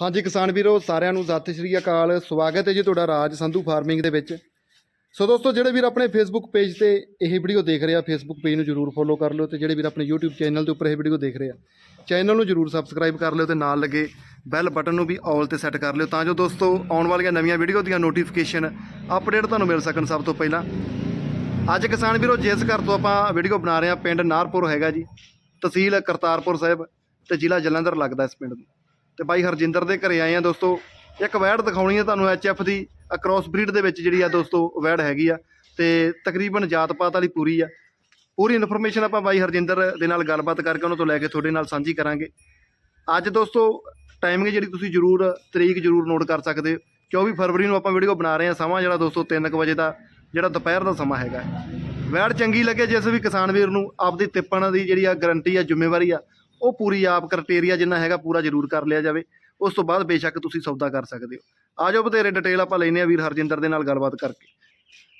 ਹਾਂਜੀ ਕਿਸਾਨ ਵੀਰੋ, ਸਾਰਿਆਂ ਨੂੰ ਸਤਿ ਸ਼੍ਰੀ ਅਕਾਲ। ਸਵਾਗਤ ਹੈ ਜੀ ਤੁਹਾਡਾ ਰਾਜ ਸੰਧੂ ਫਾਰਮਿੰਗ ਦੇ ਵਿੱਚ। ਸੋ ਦੋਸਤੋ, ਜਿਹੜੇ ਵੀਰ ਆਪਣੇ ਫੇਸਬੁੱਕ ਪੇਜ ਤੇ ਇਹ ਵੀਡੀਓ ਦੇਖ ਰਹੇ ਆ ਫੇਸਬੁੱਕ ਪੇਜ ਨੂੰ ਜਰੂਰ ਫੋਲੋ ਕਰ ਲਿਓ ਤੇ ਜਿਹੜੇ ਵੀਰ ਆਪਣੇ YouTube ਚੈਨਲ ਦੇ ਉੱਪਰ ਇਹ ਵੀਡੀਓ ਦੇਖ ਰਹੇ ਆ ਚੈਨਲ ਨੂੰ ਜਰੂਰ ਸਬਸਕ੍ਰਾਈਬ ਕਰ ਲਿਓ ਤੇ ਨਾਲ ਲੱਗੇ ਬੈਲ ਬਟਨ ਨੂੰ ਵੀ ਆਲ ਤੇ ਸੈੱਟ ਕਰ ਲਿਓ ਤਾਂ ਜੋ ਦੋਸਤੋ ਆਉਣ ਵਾਲੀਆਂ ਨਵੀਆਂ ਵੀਡੀਓ ਦੀਆਂ ਨੋਟੀਫਿਕੇਸ਼ਨ ਅਪਡੇਟ ਤੁਹਾਨੂੰ ਮਿਲ ਸਕਣ ਸਭ ਤੋਂ ਪਹਿਲਾਂ। ਅੱਜ ਕਿਸਾਨ ਵੀਰੋ, ਜਿਸ ਘਰ ਤੋਂ ਆਪਾਂ ਵੀਡੀਓ ਬਣਾ ਰਹੇ ਆ, ਪਿੰਡ ਨਾਰਪੁਰ ਹੈਗਾ ਜੀ, ਤਹਿਸੀਲ ਕਰਤਾਰਪੁਰ ਸਾਹਿਬ ਤੇ ਜ਼ਿਲ੍ਹਾ ਜਲੰਧਰ ਲੱਗਦਾ ਇਸ ਪਿੰਡ ਨੂੰ। ਤੇ ਬਾਈ ਹਰਜਿੰਦਰ ਦੇ ਘਰੇ ਆਏ ਆ ਦੋਸਤੋ। ਇੱਕ ਵੈੜ ਦਿਖਾਉਣੀ ਹੈ ਤੁਹਾਨੂੰ ਐਚਐਫ ਦੀ ਕ੍ਰਾਸ ਬਰੀਡ ਦੇ ਵਿੱਚ ਜਿਹੜੀ ਆ ਦੋਸਤੋ ਵੈੜ ਹੈਗੀ ਆ। ਤੇ ਤਕਰੀਬਨ ਜਾਤ ਪਾਤ ਵਾਲੀ ਪੂਰੀ ਆ। ਪੂਰੀ ਇਨਫੋਰਮੇਸ਼ਨ ਆਪਾਂ ਬਾਈ ਹਰਜਿੰਦਰ ਦੇ ਨਾਲ ਗੱਲਬਾਤ ਕਰਕੇ ਉਹਨਾਂ ਤੋਂ ਲੈ ਕੇ ਤੁਹਾਡੇ ਨਾਲ ਸਾਂਝੀ ਕਰਾਂਗੇ। ਅੱਜ ਦੋਸਤੋ ਟਾਈਮਿੰਗ ਜਿਹੜੀ ਤੁਸੀਂ ਜਰੂਰ, ਤਰੀਕ ਜਰੂਰ ਨੋਟ ਕਰ ਸਕਦੇ ਹੋ। 24 ਫਰਵਰੀ ਨੂੰ ਆਪਾਂ ਵੀਡੀਓ ਬਣਾ ਰਹੇ ਹਾਂ ਸਮਾਂ, ਜਿਹੜਾ ਦੋਸਤੋ 3:00 ਵਜੇ ਦਾ, ਜਿਹੜਾ ਦੁਪਹਿਰ ਦਾ ਸਮਾਂ ਹੈਗਾ। ਵੈੜ ਚੰਗੀ ਲੱਗੇ ਜਿਸ ਵੀ ਕਿਸਾਨ ਵੀਰ ਨੂੰ ਆਪਦੀ ਤਿੱਪਣ ਦੀ ਜਿਹੜੀ ਆ ਗਰੰਟੀ ਆ, ਜ਼ਿੰਮੇਵਾਰੀ ਆ ਉਹ ਪੂਰੀ ਆਪ ਕ੍ਰਾਈਟੇਰੀਆ ਜਿੰਨਾ ਹੈਗਾ ਪੂਰਾ ਜ਼ਰੂਰ ਕਰ ਲਿਆ ਜਾਵੇ। ਉਸ ਤੋਂ ਬਾਅਦ ਬੇਸ਼ੱਕ ਤੁਸੀਂ ਸੌਦਾ ਕਰ ਸਕਦੇ ਹੋ। ਆ ਜਾਓ ਬਥੇਰੇ ਡਿਟੇਲ ਆਪਾਂ ਲੈਨੇ ਆ ਵੀਰ ਹਰਜਿੰਦਰ ਦੇ ਨਾਲ ਗੱਲਬਾਤ ਕਰਕੇ।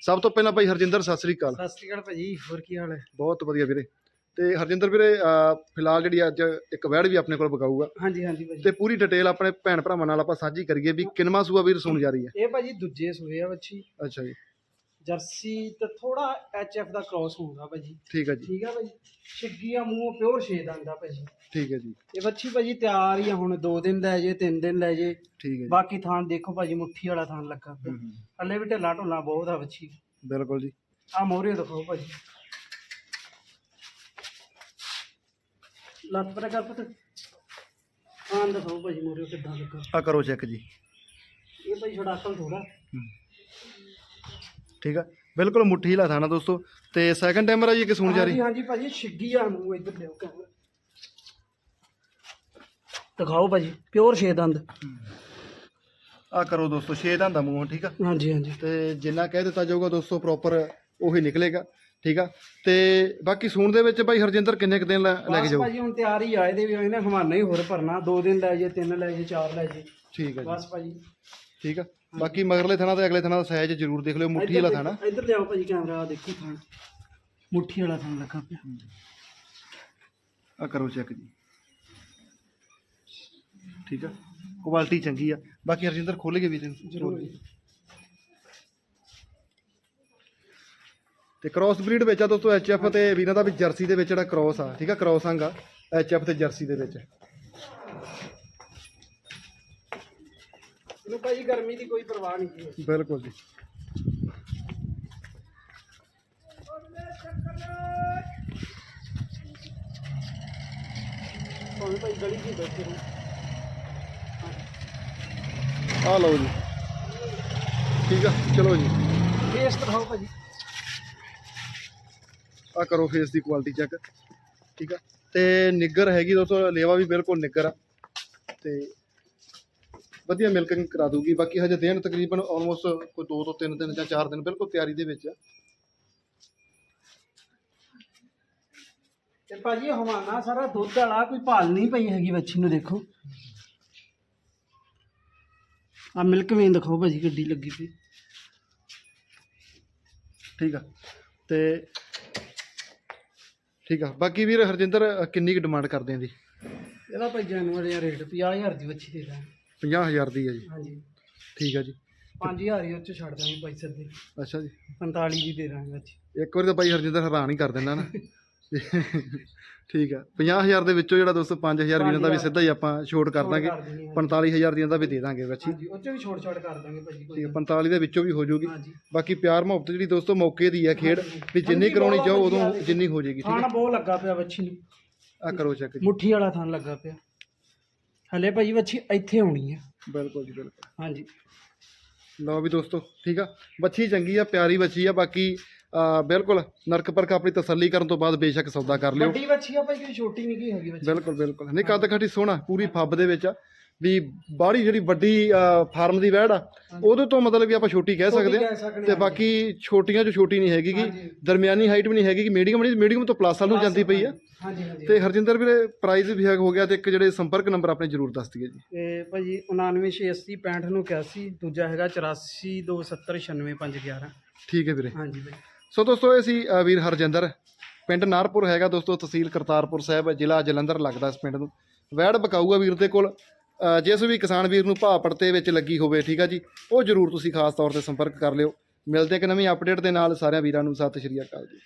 ਸਭ ਤੋਂ ਪਹਿਲਾਂ ਭਾਈ ਹਰਜਿੰਦਰ ਸਤਿ ਸ੍ਰੀ ਅਕਾਲ। ਸਤਿ ਸ਼੍ਰੀ ਅਕਾਲ ਭਾਜੀ ਹੋਰ ਕੀ ਹਾਲ ਹੈ? ਬਹੁਤ ਵਧੀਆ ਵੀਰੇ। ਤੇ ਹਰਜਿੰਦਰ ਵੀਰੇ ਫਿਲਹਾਲ ਜਿਹੜੀ ਅੱਜ ਇੱਕ ਵੈੜ ਵੀ ਆਪਣੇ ਕੋਲ ਬਕਾਊਗਾ ਹਾਂਜੀ ਹਾਂਜੀ ਭਾਜੀ। ਤੇ ਪੂਰੀ ਡਿਟੇਲ ਆਪਣੇ ਭੈਣ ਭਰਾਵਾਂ ਨਾਲ ਆਪਾਂ ਸਾਂਝੀ ਕਰੀਏ ਵੀ ਕਿੰਨਵਾਂ ਸੂਆ ਵੀਰ ਸੁਣ ਜਾ ਰਹੀ ਹੈ। ਇਹ ਭਾਜੀ ਦੂਜੇ ਸੂਏ ਆ ਬੱਚੀ। ਅੱਛਾ ਜੀ। ਜਰਸੀ ਤੇ ਥੋੜਾ ਐਚਐਫ ਦਾ ਕ੍ਰਾਸ ਹੁੰਦਾ ਭਾਜੀ ਠੀਕ ਹੈ ਜੀ। ਠੀਕ ਆ ਭਾਜੀ ਛਿੱਗੀ ਆ ਮੂੰਹ ਪਿਓਰ ਛੇ ਦੰਦਾ ਭਾਜੀ ਠੀਕ ਹੈ ਜੀ। ਇਹ ਬੱਚੀ ਭਾਜੀ ਤਿਆਰ ਹੀ ਆ ਹੁਣ 2 ਦਿਨ ਲੈ ਜੇ 3 ਦਿਨ ਲੈ ਜੇ। ਠੀਕ ਹੈ ਜੀ। ਬਾਕੀ ਥਾਂ ਦੇਖੋ ਭਾਜੀ ਮੁੱਠੀ ਵਾਲਾ ਥਾਂ ਲੱਗਾ ਪਿਆ। ਹੂੰ, ਹੂੰ। ਹੱਲੇ ਵੀ ਢਿੱਲਾ ਢੋਲਾ ਬਹੁਤ ਆ ਬੱਚੀ। ਬਿਲਕੁਲ ਜੀ। ਆ ਮੋਰੇ ਦਿਖਾਓ ਭਾਜੀ ਲੱਤ ਪਰ ਕਰ ਪੁੱਤ। ਹਾਂ ਦਿਖਾਓ ਭਾਜੀ ਮੋਰੇ ਕਿੱਦਾਂ ਲੱਗਾ। ਆ ਕਰੋ ਚੈੱਕ ਜੀ। ਇਹ ਭਾਜੀ ਛੋੜਾ ਅਕਲ ਥੋੜਾ ਠੀਕ ਆ? ਬਿਲਕੁਲ ਮੁੱਠੀ ਲਾ ਥਾਣਾ ਦੋਸਤੋ। ਤੇ ਸੈਕੰਡ ਟਾਈਮਰ ਆ ਜੀ ਕਿ ਸੁਣ ਜਾ ਰਹੀ ਹਾਂਜੀ ਹਾਂਜੀ ਭਾਜੀ ਛਿੱਗੀ ਆ ਨੂੰ ਇੱਧਰ ਲਿਓ ਕੈਮਰਾ ਦਿਖਾਓ ਭਾਜੀ ਪਿਓਰ ਛੇ ਦੰਦ। ਆ ਕਰੋ ਦੋਸਤੋ ਛੇ ਦਾ ਦਾ ਮੂੰਹ ਠੀਕ ਆ? ਹਾਂਜੀ ਹਾਂਜੀ। ਤੇ ਜਿੰਨਾ ਕਹਿ ਦਿੱਤਾ ਜਾਊਗਾ ਦੋਸਤੋ ਪ੍ਰੋਪਰ ਉਹੀ ਨਿਕਲੇਗਾ ਠੀਕ ਆ? ਤੇ ਬਾਕੀ ਸੂਣ ਦੇ ਵਿੱਚ ਭਾਈ ਹਰਜਿੰਦਰ ਕਿੰਨੇ ਕੁ ਦਿਨ ਲੈ ਲੈ ਕੇ ਬਸ ਜਾਊ? ਭਾਜੀ ਹੁਣ ਤਿਆਰ ਹੀ ਆ ਇਹਦੇ ਵੀ ਇਹਨੇ ਹਮਾਨਾ ਹੀ ਹੋਰ ਭਰਨਾ ਦੋ ਦਿਨ ਲੈ ਜੇ ਤਿੰਨ ਲੈ ਜੇ ਚਾਰ ਲੈ ਜੇ ਠੀਕ ਆ ਜੀ। ਬਸ ਭਾਜੀ। ਠੀਕ ਆ? ਬਾਕੀ ਮਗਰਲੇ ਥਾਣਾ ਤੇ ਅਗਲੇ ਥਾਣਾ ਦਾ ਸਾਈਜ਼ ਜ਼ਰੂਰ ਦੇਖ ਲਿਓ ਮੁੱਠੀ ਵਾਲਾ ਥਾਣਾ। ਇੱਧਰ ਲਿਆਓ ਭਾਜੀ ਕੈਮਰਾ ਦੇਖੋ ਥਾਣ। ਮੁੱਠੀ ਵਾਲਾ ਥਾਣ ਲੱਗਾ ਪਿਆ। ਆ ਕਰੋ ਚੈੱਕ ਜੀ। ਠੀਕ ਆ? ਕੁਆਲਿਟੀ ਚੰਗੀ ਆ। ਬਾਕੀ ਹਰਜਿੰਦਰ ਖੋਲ ਕੇ ਵੀ ਜ਼ਰੂਰ ਤੇ ਕ੍ਰਾਸ ਬਰੀਡ ਵਿੱਚ ਆ ਦੋਸਤੋ ਐਚਐਫ ਤੇ ਵੀਰਾਂ ਦਾ ਵੀ ਜਰਸੀ ਦੇ ਵਿੱਚ ਜਿਹੜਾ ਕ੍ਰਾਸ ਆ ਠੀਕ ਆ? ਕ੍ਰਾਸਿੰਗ ਆ ਐਚਐਫ ਤੇ ਜਰਸੀ ਦੇ ਵਿੱਚ। ਇਹਨੂੰ ਭਾਜੀ ਗਰਮੀ ਦੀ ਕੋਈ ਪਰਵਾਹ ਨਹੀਂ ਜੀ। ਬਿਲਕੁਲ ਜੀ। ਭਾਵੇਂ ਭਾਈ ਗਲੀ 'ਚ ਹੀ ਬੈਠੇ ਰਹੋ। ਆ ਲਓ ਜੀ। ਠੀਕ ਆ ਚਲੋ ਜੀ। ਫੇਸ ਦਿਖਾਓ ਭਾਜੀ ਆ ਕਰੋ ਫੇਸ ਦੀ ਕੁਆਲਿਟੀ ਚੈੱਕ ਠੀਕ ਆ। ਤੇ ਨਿੱਗਰ ਹੈਗੀ ਦੋਸਤੋ ਲੇਵਾ ਵੀ ਬਿਲਕੁਲ ਨਿੱਗਰ ਆ। ਤੇ ਵਧੀਆ ਮਿਲਕਿੰਗ ਕਰਾ ਦੂਗੀ ਬਾਕੀ ਹਜੇ ਦਿਨ ਤਕਰੀਬਨ ਆਲਮੋਸਟ ਕੋਈ 2 ਤੋਂ 3 ਦਿਨ ਜਾਂ 4 ਦਿਨ ਬਿਲਕੁਲ ਤਿਆਰੀ ਦੇ ਵਿੱਚ ਆ। ਤੇ ਭਾਜੀ ਹਵਾਨਾ ਸਾਰਾ ਦੁੱਧ ਵਾਲਾ ਕੋਈ ਭਾਲ ਨਹੀਂ ਪਈ ਹੈਗੀ ਬੱਚੀ ਨੂੰ ਦੇਖੋ। ਆ ਮਿਲਕ ਵੇਨ ਦਿਖਾਓ ਭਾਜੀ ਗੱਡੀ ਲੱਗੀ ਪਈ। ਠੀਕ ਆ। ਤੇ ਠੀਕ ਆ। ਬਾਕੀ ਵੀਰ ਹਰਜਿੰਦਰ ਕਿੰਨੀ ਕੁ ਡਿਮਾਂਡ ਕਰਦੇ ਆਂ ਜੀ ਇਹਦਾ ਭਾਈ ਜਾਨਵਰ ਦਾ ਰੇਟ 50000 ਦੀ ਬੱਚੀ ਦੇ ਦਾਂ 50000 ਦੀ ਹੈ ਜੀ। ਹਾਂਜੀ। ਠੀਕ ਆ ਜੀ। 5000 ਹੀ ਉਹ ਚ ਛੱਡ ਦਾਂਗੇ ਭਾਈ ਸਰ ਦੀ। ਅੱਛਾ ਜੀ। 45 ਦੀ ਦੇ ਦਾਂਗੇ ਬੱਚੀ ਇੱਕ ਵਾਰੀ ਤਾਂ ਬਾਈ ਹਰਜਿੰਦਰ ਹੈਰਾਨ ਹੀ ਕਰ ਦਿੰਦਾ ਨਾ। ਠੀਕ ਆ। 50000 ਦੇ ਵਿੱਚੋਂ ਜਿਹੜਾ ਦੋਸਤੋ 5000 ਵੀਰਾਂ ਦਾ ਵੀ ਸਿੱਧਾ ਹੀ ਆਪਾਂ ਛੋਟ ਕਰ ਦਾਂਗੇ। ਕਰ ਦੇਣੀ ਹੈ 45000 ਦੀਆਂ ਦਾ ਵੀ ਦੇ ਦਾਂਗੇ ਬੱਚੀ ਹਾਂਜੀ ਉਹ ਚ ਵੀ ਛੋਟ ਛੋਟ ਕਰ ਦਾਂਗੇ ਭਾਜੀ ਠੀਕ ਆ 45 ਦੇ ਵਿੱਚੋਂ ਵੀ ਹੋ ਜਾਊਗੀ ਹਾਂਜੀ। ਬਾਕੀ ਪਿਆਰ ਮੁਹੱਬਤ ਜਿਹੜੀ ਦੋਸਤੋ ਮੌਕੇ ਦੀ ਆ ਖੇਡ ਵੀ ਜਿੰਨੀ ਕਰਾਉਣੀ ਚਾਹੋ ਉਦੋਂ ਜਿੰਨੀ ਹੋ ਜਾਏਗੀ ਠੀਕ ਖਾਣਾ ਬਹੁਤ ਲੱਗਾ ਪਿਆ ਬੱਚੀ ਨੂੰ ਆ ਕਰੋ ਚੈੱਕ ਜੀ। ਮੁੱਠੀ ਵਾਲਾ ਥਾਂ ਲੱਗਾ ਪਿਆ। ਹਲੇ ਭਾਜੀ ਬੱਚੀ ਇੱਥੇ ਆਉਣੀ ਹੈ ਬਿਲਕੁਲ ਜੀ ਬਿਲਕੁਲ। ਹਾਂਜੀ। ਲਓ ਵੀ ਦੋਸਤੋ ਠੀਕ ਆ? ਬੱਚੀ ਚੰਗੀ ਆ ਪਿਆਰੀ ਬੱਚੀ ਆ ਬਾਕੀ ਆ, ਬਿਲਕੁਲ ਨਰਕ ਪਰਖ ਆਪਣੀ ਤਸੱਲੀ ਕਰਨ ਤੋਂ ਬਾਅਦ ਬੇਸ਼ੱਕ ਸੌਦਾ ਕਰ ਲਿਓ। ਵੱਡੀ ਬੱਚੀ ਆ ਭਾਈ ਕੋਈ ਛੋਟੀ ਨਹੀਂ ਕੀ ਹੈਗੀ ਬੱਚੀ ਬਿਲਕੁਲ ਬਿਲਕੁਲ। ਨਹੀਂ ਕੱਦ ਖੱਟੀ ਸੋਹਣਾ ਪੂਰੀ ਫੱਬ ਦੇ ਵਿੱਚ ਆ। ਵੀ ਬਾਹਲੀ ਜਿਹੜੀ ਵੱਡੀ ਫਾਰਮ ਦੀ ਵੈੜ ਆ ਉਹਦੇ ਤੋਂ ਮਤਲਬ ਵੀ ਆਪਾਂ ਛੋਟੀ ਕਹਿ ਸਕਦੇ ਆ ਤੇ ਬਾਕੀ ਛੋਟੀਆਂ ਚ ਛੋਟੀ ਨਹੀਂ ਹੈਗੀ ਹਾਂਜੀ। ਦਰਮਿਆਨੀ ਹਾਈਟ ਵੀ ਨਹੀਂ ਹੈਗੀ ਕਿ ਮੀਡੀਅਮ ਨਹੀਂ ਮੀਡੀਅਮ ਤੋਂ ਪਲੱਸ ਵੱਲ ਨੂੰ ਜਾਂਦੀ ਪਈ ਆ। ਤੇ ਹਰਜਿੰਦਰ ਵੀਰੇ ਪ੍ਰਾਈਸ ਵੀ ਹੋ ਗਿਆ ਤੇ ਇੱਕ ਜਿਹੜੇ ਸੰਪਰਕ ਨੰਬਰ ਆਪਣੇ ਜ਼ਰੂਰ ਦੱਸ ਦਈਏ ਜੀ। ਤੇ ਭਾਜੀ 99680 ਨੂੰ 81 ਦੂਜਾ ਹੈਗਾ 8427096511 ਠੀਕ ਹੈ ਵੀਰੇ। ਹਾਂਜੀ ਭਾਈ ਸੋ ਦੋਸਤੋ ਇਹ ਸੀ ਵੀਰ ਹਰਜਿੰਦਰ। ਪਿੰਡ ਨਾਰਪੁਰ ਹੈਗਾ ਦੋਸਤੋ ਤਹਿਸੀਲ ਕਰਤਾਰਪੁਰ ਸਾਹਿਬ ਜ਼ਿਲ੍ਹਾ ਜਲੰਧਰ ਲੱਗਦਾ ਇਸ ਪਿੰਡ ਨੂੰ। ਵੈੜ ਬਕਾਊਗਾ ਵੀਰ ਦੇ ਕੋਲ। ਜਿਸ ਵੀ ਕਿਸਾਨ ਵੀਰ ਨੂੰ ਭਾਅ ਪੜਤੇ ਵਿੱਚ ਲੱਗੀ ਹੋਵੇ, ਠੀਕ ਆ ਜੀ, ਉਹ ਜਰੂਰ ਤੁਸੀਂ ਖਾਸ ਤੌਰ ਤੇ ਸੰਪਰਕ ਕਰ ਲਿਓ। ਮਿਲਦੇ ਇੱਕ ਨਵੀਂ ਅਪਡੇਟ ਦੇ ਨਾਲ। ਸਾਰਿਆਂ ਵੀਰਾਂ ਨੂੰ ਸਤਿ ਸ਼੍ਰੀ ਅਕਾਲ ਜੀ।